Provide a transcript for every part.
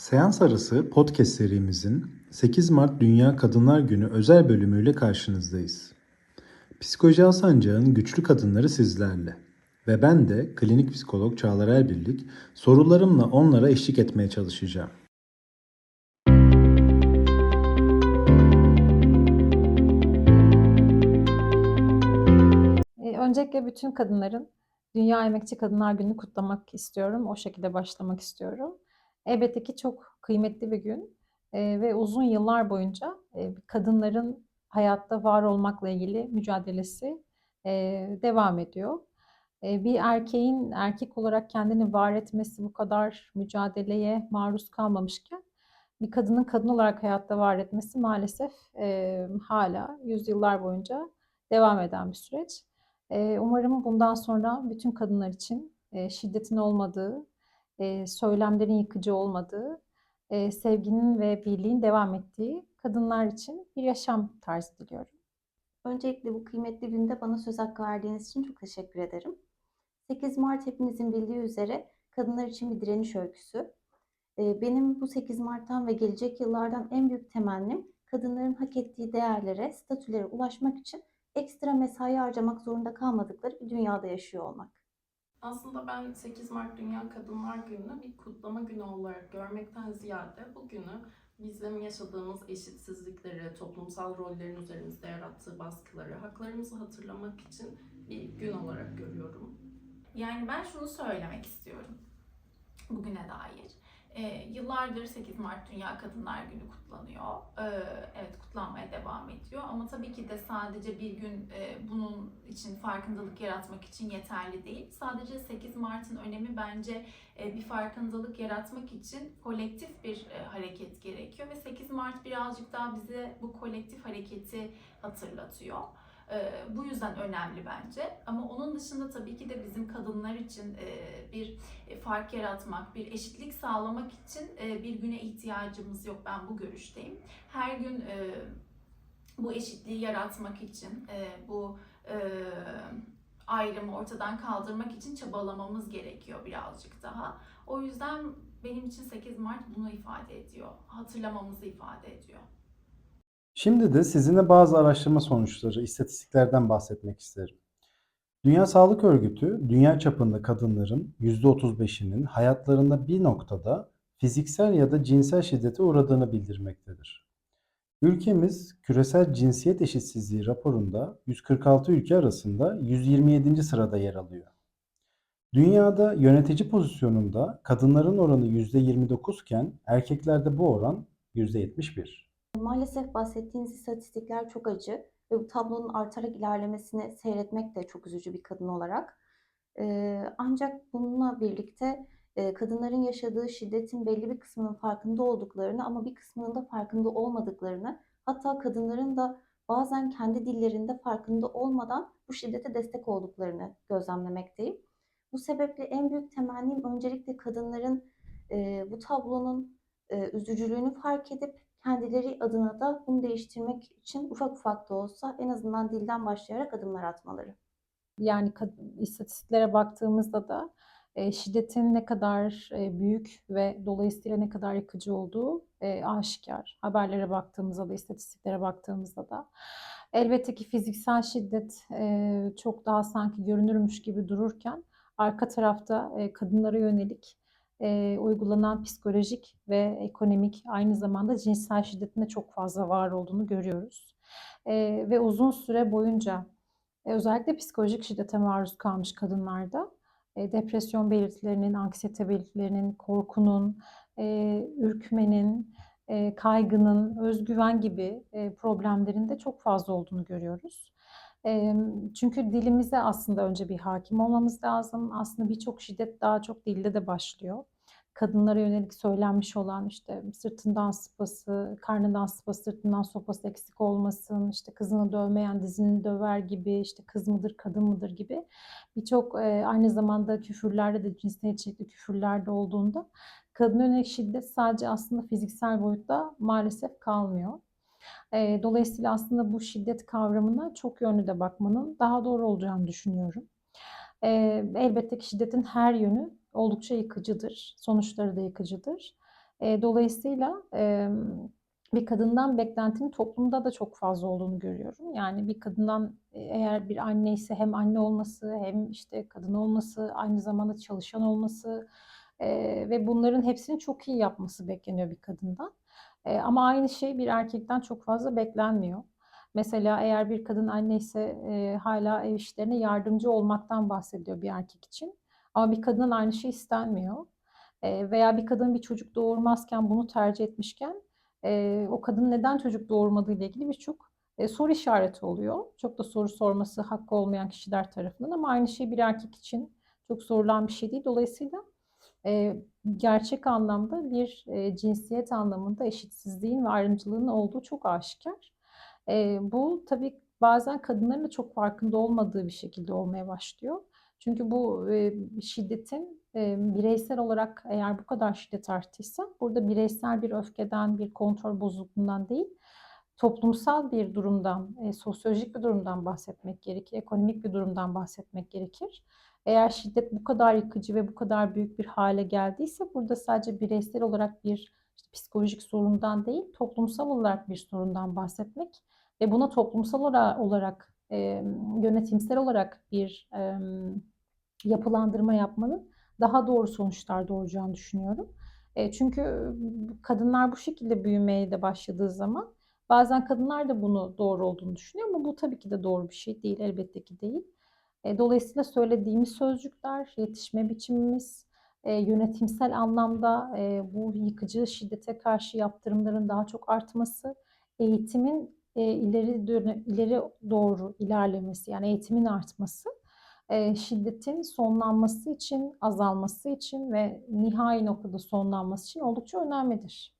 Seans arası podcast serimizin 8 Mart Dünya Kadınlar Günü özel bölümüyle karşınızdayız. Psikoloji Alsancak'ın güçlü kadınları sizlerle ve ben de klinik psikolog Çağlar Erbirlik sorularımla onlara eşlik etmeye çalışacağım. Eee, öncelikle bütün kadınların Dünya Emekçi Kadınlar Günü'nü kutlamak istiyorum. O şekilde başlamak istiyorum. Elbette ki çok kıymetli bir gün eee, ve uzun yıllar boyunca eee, kadınların hayatta var olmakla ilgili mücadelesi eee, devam ediyor. Eee, bir erkeğin erkek olarak kendini var etmesi bu kadar mücadeleye maruz kalmamışken bir kadının kadın olarak hayatta var etmesi maalesef eee hala yüzyıllar boyunca devam eden bir süreç. Eee, umarım bundan sonra bütün kadınlar için eee, şiddetin olmadığı, eee, söylemlerin yıkıcı olmadığı, eee, sevginin ve birliğin devam ettiği kadınlar için bir yaşam tarzı diliyorum. Öncelikle bu kıymetli günde bana söz hakkı verdiğiniz için çok teşekkür ederim. 8 Mart hepimizin bildiği üzere kadınlar için bir direniş öyküsü. Benim bu 8 Mart'tan ve gelecek yıllardan en büyük temennim kadınların hak ettiği değerlere, statülere ulaşmak için ekstra mesai harcamak zorunda kalmadıkları bir dünyada yaşıyor olmak. Aslında ben 8 Mart Dünya Kadınlar Günü'nü bir kutlama günü olarak görmekten ziyade bu günü bizim yaşadığımız eşitsizlikleri, toplumsal rollerin üzerimizde yarattığı baskıları, haklarımızı hatırlamak için bir gün olarak görüyorum. Yani ben şunu söylemek istiyorum bugüne dair. Ee, yıllardır 8 Mart Dünya Kadınlar Günü kutlanıyor. Ee, evet kutlanmaya devam ediyor ama tabii ki de sadece bir gün e, bunun için farkındalık yaratmak için yeterli değil. Sadece 8 Mart'ın önemi bence e, bir farkındalık yaratmak için kolektif bir e, hareket gerekiyor ve 8 Mart birazcık daha bize bu kolektif hareketi hatırlatıyor. Ee, bu yüzden önemli bence. Ama onun dışında tabii ki de bizim kadınlar için e, bir fark yaratmak, bir eşitlik sağlamak için e, bir güne ihtiyacımız yok. Ben bu görüşteyim. Her gün e, bu eşitliği yaratmak için, e, bu ayrımı ortadan kaldırmak için çabalamamız gerekiyor birazcık daha. O yüzden benim için 8 Mart bunu ifade ediyor. Hatırlamamızı ifade ediyor. Şimdi de sizinle bazı araştırma sonuçları, istatistiklerden bahsetmek isterim. Dünya Sağlık Örgütü, dünya çapında kadınların %35'inin hayatlarında bir noktada fiziksel ya da cinsel şiddete uğradığını bildirmektedir. Ülkemiz küresel cinsiyet eşitsizliği raporunda 146 ülke arasında 127. sırada yer alıyor. Dünyada yönetici pozisyonunda kadınların oranı %29 iken erkeklerde bu oran %71. Maalesef bahsettiğiniz istatistikler çok acı ve bu tablonun artarak ilerlemesini seyretmek de çok üzücü bir kadın olarak. Ancak bununla birlikte kadınların yaşadığı şiddetin belli bir kısmının farkında olduklarını ama bir kısmının da farkında olmadıklarını, hatta kadınların da bazen kendi dillerinde farkında olmadan bu şiddete destek olduklarını gözlemlemekteyim. Bu sebeple en büyük temennim öncelikle kadınların e, bu tablonun e, üzücülüğünü fark edip kendileri adına da bunu değiştirmek için ufak ufak da olsa en azından dilden başlayarak adımlar atmaları. Yani istatistiklere baktığımızda da e, şiddetin ne kadar e, büyük ve dolayısıyla ne kadar yıkıcı olduğu e, aşikar. Haberlere baktığımızda da, istatistiklere baktığımızda da. Elbette ki fiziksel şiddet e, çok daha sanki görünürmüş gibi dururken arka tarafta e, kadınlara yönelik e, uygulanan psikolojik ve ekonomik aynı zamanda cinsel şiddetin de çok fazla var olduğunu görüyoruz. E, ve uzun süre boyunca e, özellikle psikolojik şiddete maruz kalmış kadınlarda e, depresyon belirtilerinin, anksiyete belirtilerinin, korkunun, e, ürkmenin, e, kaygının, özgüven gibi e, problemlerin çok fazla olduğunu görüyoruz. Çünkü dilimize aslında önce bir hakim olmamız lazım. Aslında birçok şiddet daha çok dilde de başlıyor. Kadınlara yönelik söylenmiş olan işte sırtından sıpası, karnından sıpası, sırtından sopası eksik olmasın, işte kızını dövmeyen dizini döver gibi, işte kız mıdır, kadın mıdır gibi birçok aynı zamanda küfürlerde de cinsiyet içerikli küfürlerde olduğunda kadına yönelik şiddet sadece aslında fiziksel boyutta maalesef kalmıyor. E, dolayısıyla aslında bu şiddet kavramına çok yönlü de bakmanın daha doğru olacağını düşünüyorum. E, elbette ki şiddetin her yönü oldukça yıkıcıdır. Sonuçları da yıkıcıdır. E, dolayısıyla e, bir kadından beklentinin toplumda da çok fazla olduğunu görüyorum. Yani bir kadından eğer bir anne ise hem anne olması hem işte kadın olması, aynı zamanda çalışan olması e, ve bunların hepsini çok iyi yapması bekleniyor bir kadından. E, ama aynı şey bir erkekten çok fazla beklenmiyor. Mesela eğer bir kadın anne ise e, hala ev işlerine yardımcı olmaktan bahsediyor bir erkek için. Ama bir kadının aynı şey istenmiyor. E, veya bir kadın bir çocuk doğurmazken bunu tercih etmişken e, o kadın neden çocuk doğurmadığı ile ilgili birçok e, soru işareti oluyor. Çok da soru sorması hakkı olmayan kişiler tarafından ama aynı şey bir erkek için çok sorulan bir şey değil. Dolayısıyla e, gerçek anlamda bir e, cinsiyet anlamında eşitsizliğin ve ayrımcılığın olduğu çok aşikar. E, bu tabii bazen kadınların da çok farkında olmadığı bir şekilde olmaya başlıyor. Çünkü bu e, şiddetin e, bireysel olarak eğer bu kadar şiddet arttıysa burada bireysel bir öfkeden, bir kontrol bozukluğundan değil, toplumsal bir durumdan, e, sosyolojik bir durumdan bahsetmek gerekir, ekonomik bir durumdan bahsetmek gerekir. Eğer şiddet bu kadar yıkıcı ve bu kadar büyük bir hale geldiyse burada sadece bireysel olarak bir işte psikolojik sorundan değil, toplumsal olarak bir sorundan bahsetmek ve buna toplumsal olarak, e, yönetimsel olarak bir e, yapılandırma yapmanın daha doğru sonuçlar doğuracağını düşünüyorum. E, çünkü kadınlar bu şekilde büyümeye de başladığı zaman bazen kadınlar da bunu doğru olduğunu düşünüyor ama bu tabii ki de doğru bir şey değil, elbette ki değil. E, dolayısıyla söylediğimiz sözcükler, yetişme biçimimiz, e, yönetimsel anlamda e, bu yıkıcı şiddete karşı yaptırımların daha çok artması, eğitimin ileri ileri doğru ilerlemesi, yani eğitimin artması, şiddetin sonlanması için, azalması için ve nihai noktada sonlanması için oldukça önemlidir.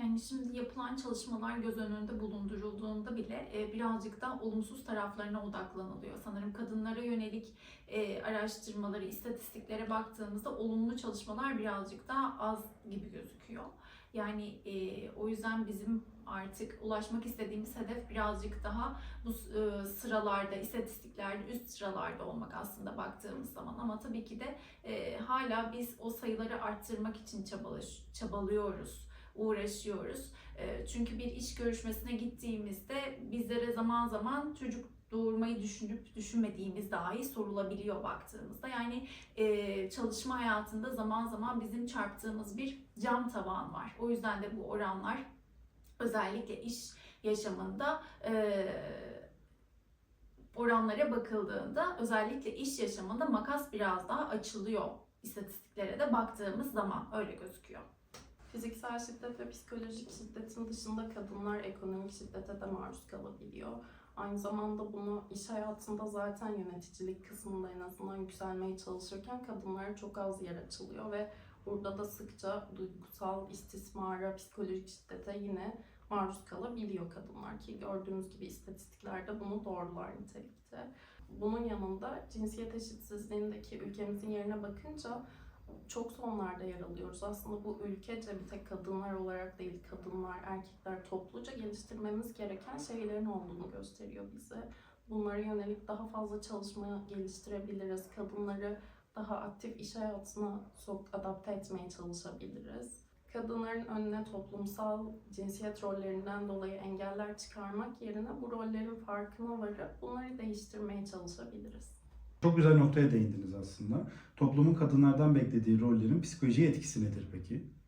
Yani şimdi yapılan çalışmalar göz önünde bulundurulduğunda bile e, birazcık da olumsuz taraflarına odaklanılıyor. Sanırım kadınlara yönelik e, araştırmaları, istatistiklere baktığımızda olumlu çalışmalar birazcık daha az gibi gözüküyor. Yani e, o yüzden bizim artık ulaşmak istediğimiz hedef birazcık daha bu e, sıralarda, istatistiklerde üst sıralarda olmak aslında baktığımız zaman. Ama tabii ki de e, hala biz o sayıları arttırmak için çabalaş, çabalıyoruz uğraşıyoruz. E, Çünkü bir iş görüşmesine gittiğimizde bizlere zaman zaman çocuk doğurmayı düşünüp düşünmediğimiz dahi sorulabiliyor baktığımızda. Yani e, çalışma hayatında zaman zaman bizim çarptığımız bir cam tavan var. O yüzden de bu oranlar özellikle iş yaşamında e, oranlara bakıldığında özellikle iş yaşamında makas biraz daha açılıyor istatistiklere de baktığımız zaman öyle gözüküyor. Fiziksel şiddet ve psikolojik şiddetin dışında kadınlar ekonomik şiddete de maruz kalabiliyor. Aynı zamanda bunu iş hayatında zaten yöneticilik kısmında en azından yükselmeye çalışırken kadınlara çok az yer açılıyor ve burada da sıkça duygusal istismara, psikolojik şiddete yine maruz kalabiliyor kadınlar ki gördüğümüz gibi istatistiklerde bunu doğrular nitelikte. Bunun yanında cinsiyet eşitsizliğindeki ülkemizin yerine bakınca çok sonlarda yer alıyoruz. Aslında bu ülkece bir tek kadınlar olarak değil, kadınlar, erkekler topluca geliştirmemiz gereken şeylerin olduğunu gösteriyor bize. Bunlara yönelik daha fazla çalışma geliştirebiliriz. Kadınları daha aktif iş hayatına sok adapte etmeye çalışabiliriz. Kadınların önüne toplumsal cinsiyet rollerinden dolayı engeller çıkarmak yerine bu rollerin farkına varıp bunları değiştirmeye çalışabiliriz. Çok güzel noktaya değindiniz aslında. Toplumun kadınlardan beklediği rollerin psikolojiye etkisi nedir peki?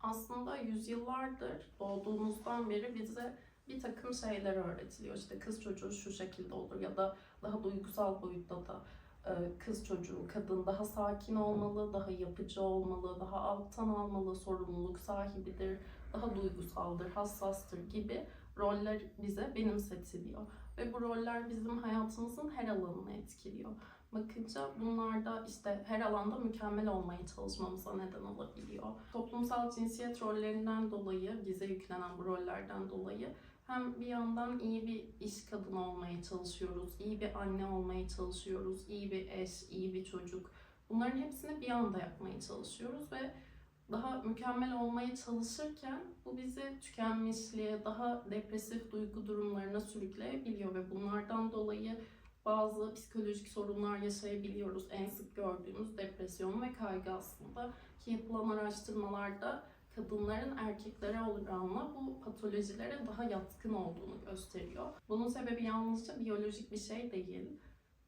aslında yüzyıllardır doğduğumuzdan beri bize bir takım şeyler öğretiliyor. İşte kız çocuğu şu şekilde olur ya da daha duygusal boyutta da e, kız çocuğu, kadın daha sakin olmalı, daha yapıcı olmalı, daha alttan almalı, sorumluluk sahibidir, daha duygusaldır, hassastır gibi roller bize benimsetiliyor. Ve bu roller bizim hayatımızın her alanını etkiliyor. Bakınca bunlarda işte her alanda mükemmel olmaya çalışmamıza neden olabiliyor. Toplumsal cinsiyet rollerinden dolayı, bize yüklenen bu rollerden dolayı hem bir yandan iyi bir iş kadını olmaya çalışıyoruz, iyi bir anne olmaya çalışıyoruz, iyi bir eş, iyi bir çocuk. Bunların hepsini bir anda yapmaya çalışıyoruz ve daha mükemmel olmaya çalışırken bu bizi tükenmişliğe, daha depresif duygu durumlarına sürükleyebiliyor ve bunlardan dolayı bazı psikolojik sorunlar yaşayabiliyoruz. En sık gördüğümüz depresyon ve kaygı aslında ki yapılan araştırmalarda kadınların erkeklere oranla bu patolojilere daha yatkın olduğunu gösteriyor. Bunun sebebi yalnızca biyolojik bir şey değil.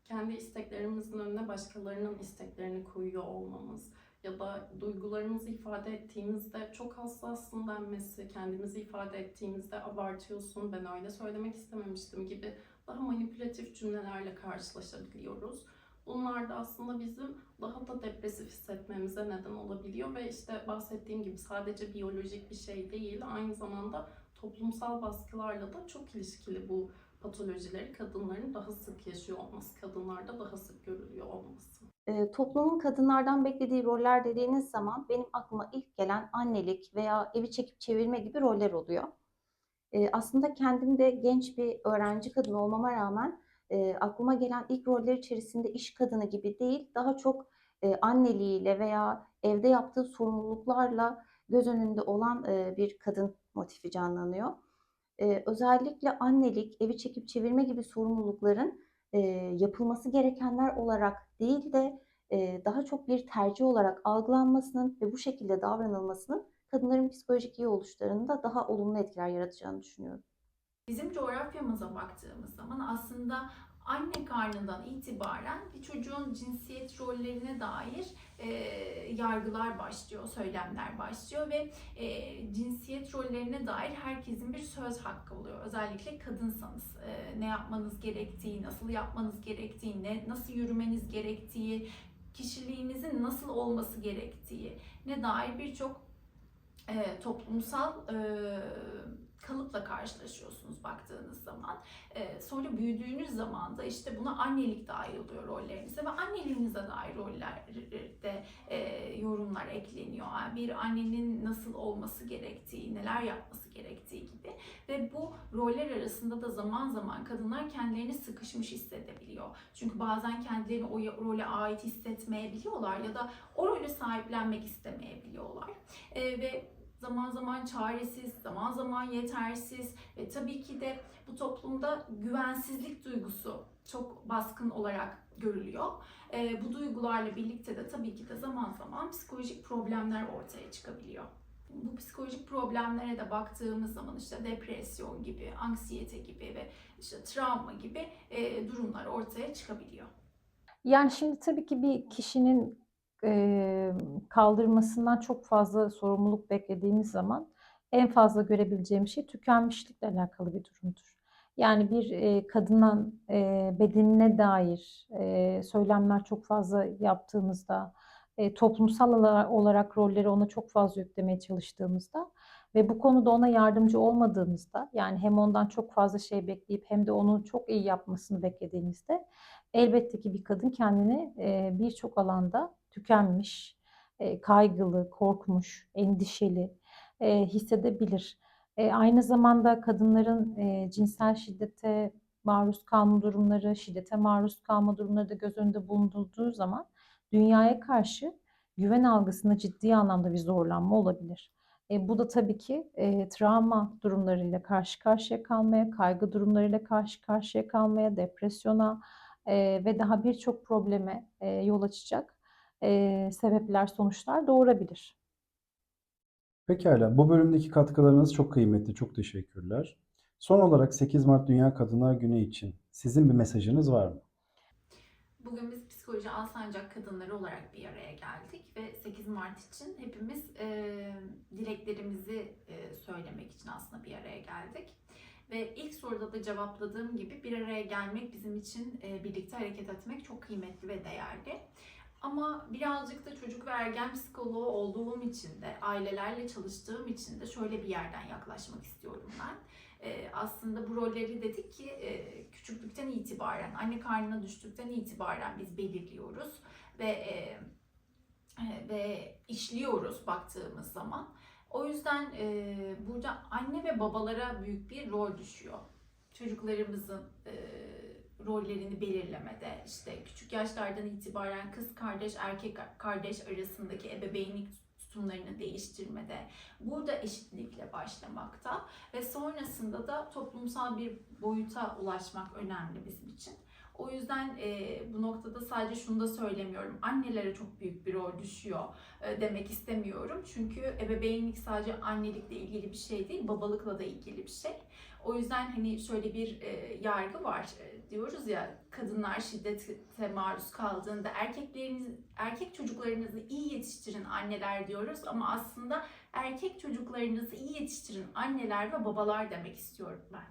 Kendi isteklerimizin önüne başkalarının isteklerini koyuyor olmamız ya da duygularımızı ifade ettiğimizde çok hassassın denmesi, kendimizi ifade ettiğimizde abartıyorsun, ben öyle söylemek istememiştim gibi daha manipülatif cümlelerle karşılaşabiliyoruz. Bunlar da aslında bizim daha da depresif hissetmemize neden olabiliyor ve işte bahsettiğim gibi sadece biyolojik bir şey değil, aynı zamanda toplumsal baskılarla da çok ilişkili bu patolojileri kadınların daha sık yaşıyor olması, kadınlarda daha sık görülüyor olması. E, toplumun kadınlardan beklediği roller dediğiniz zaman benim aklıma ilk gelen annelik veya evi çekip çevirme gibi roller oluyor. E, aslında kendim de genç bir öğrenci kadın olmama rağmen e, aklıma gelen ilk roller içerisinde iş kadını gibi değil, daha çok e, anneliğiyle veya evde yaptığı sorumluluklarla göz önünde olan e, bir kadın motifi canlanıyor. E, özellikle annelik, evi çekip çevirme gibi sorumlulukların e, yapılması gerekenler olarak değil de e, daha çok bir tercih olarak algılanmasının ve bu şekilde davranılmasının kadınların psikolojik iyi oluşlarında daha olumlu etkiler yaratacağını düşünüyorum. Bizim coğrafyamıza baktığımız zaman aslında anne karnından itibaren bir çocuğun cinsiyet rollerine dair e, yargılar başlıyor, söylemler başlıyor ve e, cinsiyet rollerine dair herkesin bir söz hakkı oluyor. Özellikle kadınsanız e, ne yapmanız gerektiği, nasıl yapmanız gerektiği, ne, nasıl yürümeniz gerektiği, kişiliğinizin nasıl olması gerektiği ne dair birçok e, toplumsal e, kalıpla karşılaşıyorsunuz baktığınız zaman. E, sonra büyüdüğünüz zaman da işte buna annelik dahil oluyor rollerinize ve anneliğinize dair rollerde e, yorumlar ekleniyor. Bir annenin nasıl olması gerektiği, neler yapması gerektiği gibi ve bu roller arasında da zaman zaman kadınlar kendilerini sıkışmış hissedebiliyor. Çünkü bazen kendilerini o role ait hissetmeyebiliyorlar ya da o rolü sahiplenmek istemeyebiliyorlar. E, ve zaman zaman çaresiz, zaman zaman yetersiz ve tabii ki de bu toplumda güvensizlik duygusu çok baskın olarak görülüyor. Ee, bu duygularla birlikte de tabii ki de zaman zaman psikolojik problemler ortaya çıkabiliyor. Bu psikolojik problemlere de baktığımız zaman işte depresyon gibi, anksiyete gibi ve işte travma gibi e, durumlar ortaya çıkabiliyor. Yani şimdi tabii ki bir kişinin kaldırmasından çok fazla sorumluluk beklediğimiz zaman en fazla görebileceğim şey tükenmişlikle alakalı bir durumdur. Yani bir e, kadının bedenine dair e, söylemler çok fazla yaptığımızda, toplumsal ola- olarak rolleri ona çok fazla yüklemeye çalıştığımızda ve bu konuda ona yardımcı olmadığımızda, yani hem ondan çok fazla şey bekleyip hem de onun çok iyi yapmasını beklediğimizde elbette ki bir kadın kendini birçok alanda tükenmiş, e, kaygılı, korkmuş, endişeli e, hissedebilir. E, aynı zamanda kadınların e, cinsel şiddete maruz kalma durumları, şiddete maruz kalma durumları da göz önünde bulundurduğu zaman dünyaya karşı güven algısında ciddi anlamda bir zorlanma olabilir. E, bu da tabii ki e, travma durumlarıyla karşı karşıya kalmaya, kaygı durumlarıyla karşı karşıya kalmaya, depresyona e, ve daha birçok probleme e, yol açacak e, sebepler, sonuçlar doğurabilir. Pekala, bu bölümdeki katkılarınız çok kıymetli, çok teşekkürler. Son olarak 8 Mart Dünya Kadınlar Günü için sizin bir mesajınız var mı? Bugün biz Psikoloji Alsancak kadınları olarak bir araya geldik ve 8 Mart için hepimiz e, dileklerimizi e, söylemek için aslında bir araya geldik. Ve ilk soruda da cevapladığım gibi bir araya gelmek bizim için e, birlikte hareket etmek çok kıymetli ve değerli. Ama birazcık da çocuk ve ergen psikoloğu olduğum için de, ailelerle çalıştığım için de şöyle bir yerden yaklaşmak istiyorum ben. Ee, aslında bu rolleri dedik ki e, küçüklükten itibaren, anne karnına düştükten itibaren biz belirliyoruz ve e, e, ve işliyoruz baktığımız zaman. O yüzden e, burada anne ve babalara büyük bir rol düşüyor. Çocuklarımızın e, rollerini belirlemede, işte küçük yaşlardan itibaren kız kardeş, erkek kardeş arasındaki ebeveynlik tutumlarını değiştirmede, burada eşitlikle başlamakta ve sonrasında da toplumsal bir boyuta ulaşmak önemli bizim için. O yüzden e, bu noktada sadece şunu da söylemiyorum. Annelere çok büyük bir rol düşüyor e, demek istemiyorum. Çünkü ebeveynlik sadece annelikle ilgili bir şey değil, babalıkla da ilgili bir şey. O yüzden hani şöyle bir e, yargı var. E, diyoruz ya kadınlar şiddete maruz kaldığında erkekleriniz erkek çocuklarınızı iyi yetiştirin anneler diyoruz ama aslında erkek çocuklarınızı iyi yetiştirin anneler ve babalar demek istiyorum ben.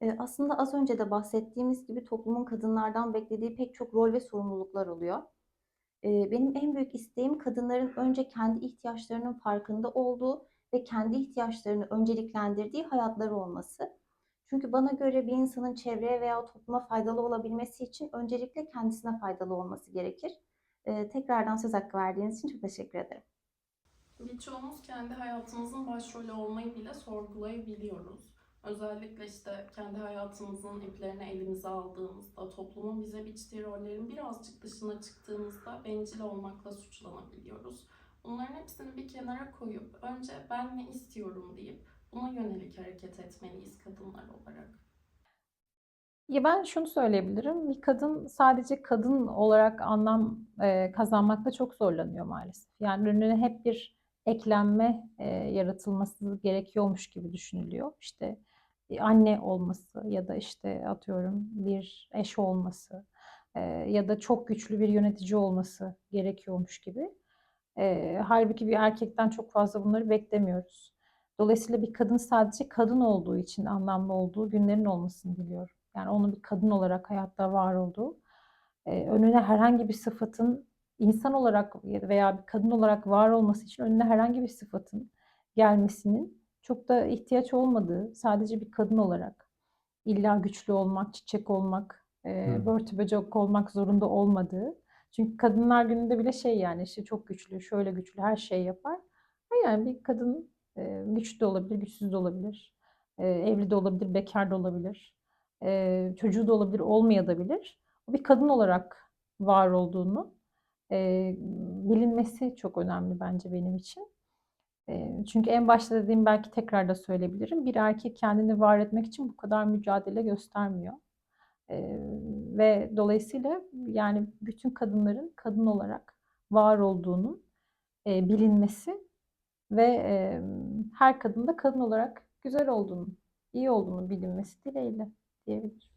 Eee, aslında az önce de bahsettiğimiz gibi toplumun kadınlardan beklediği pek çok rol ve sorumluluklar oluyor. Eee, benim en büyük isteğim kadınların önce kendi ihtiyaçlarının farkında olduğu ve kendi ihtiyaçlarını önceliklendirdiği hayatları olması. Çünkü bana göre bir insanın çevreye veya topluma faydalı olabilmesi için öncelikle kendisine faydalı olması gerekir. Eee, tekrardan söz hakkı verdiğiniz için çok teşekkür ederim. Birçoğumuz kendi hayatımızın başrolü olmayı bile sorgulayabiliyoruz. Özellikle işte kendi hayatımızın iplerini elimize aldığımızda, toplumun bize biçtiği rollerin birazcık dışına çıktığımızda bencil olmakla suçlanabiliyoruz. Bunların hepsini bir kenara koyup önce ben ne istiyorum deyip buna yönelik hareket etmeliyiz kadınlar olarak. Ya ben şunu söyleyebilirim. Bir kadın sadece kadın olarak anlam e, kazanmakta çok zorlanıyor maalesef. Yani önüne hep bir eklenme e, yaratılması gerekiyormuş gibi düşünülüyor. İşte e, anne olması ya da işte atıyorum bir eş olması e, ya da çok güçlü bir yönetici olması gerekiyormuş gibi. E, halbuki bir erkekten çok fazla bunları beklemiyoruz. Dolayısıyla bir kadın sadece kadın olduğu için anlamlı olduğu günlerin olmasını diliyorum. Yani onun bir kadın olarak hayatta var olduğu, e, önüne herhangi bir sıfatın insan olarak veya bir kadın olarak var olması için önüne herhangi bir sıfatın gelmesinin çok da ihtiyaç olmadığı, sadece bir kadın olarak illa güçlü olmak, çiçek olmak, e, börtü böcek olmak zorunda olmadığı. Çünkü Kadınlar Günü'nde bile şey yani işte çok güçlü, şöyle güçlü her şey yapar. Yani bir kadın e, güçlü de olabilir, güçsüz de olabilir. E, evli de olabilir, bekar da olabilir. E, çocuğu da olabilir, olmayabilir. Bir kadın olarak var olduğunu e, bilinmesi çok önemli bence benim için. E, çünkü en başta dediğim belki tekrar da söyleyebilirim. Bir erkek kendini var etmek için bu kadar mücadele göstermiyor. Ve dolayısıyla yani bütün kadınların kadın olarak var olduğunun e, bilinmesi ve e, her kadın da kadın olarak güzel olduğunu, iyi olduğunu bilinmesi dileğiyle diyebilirim.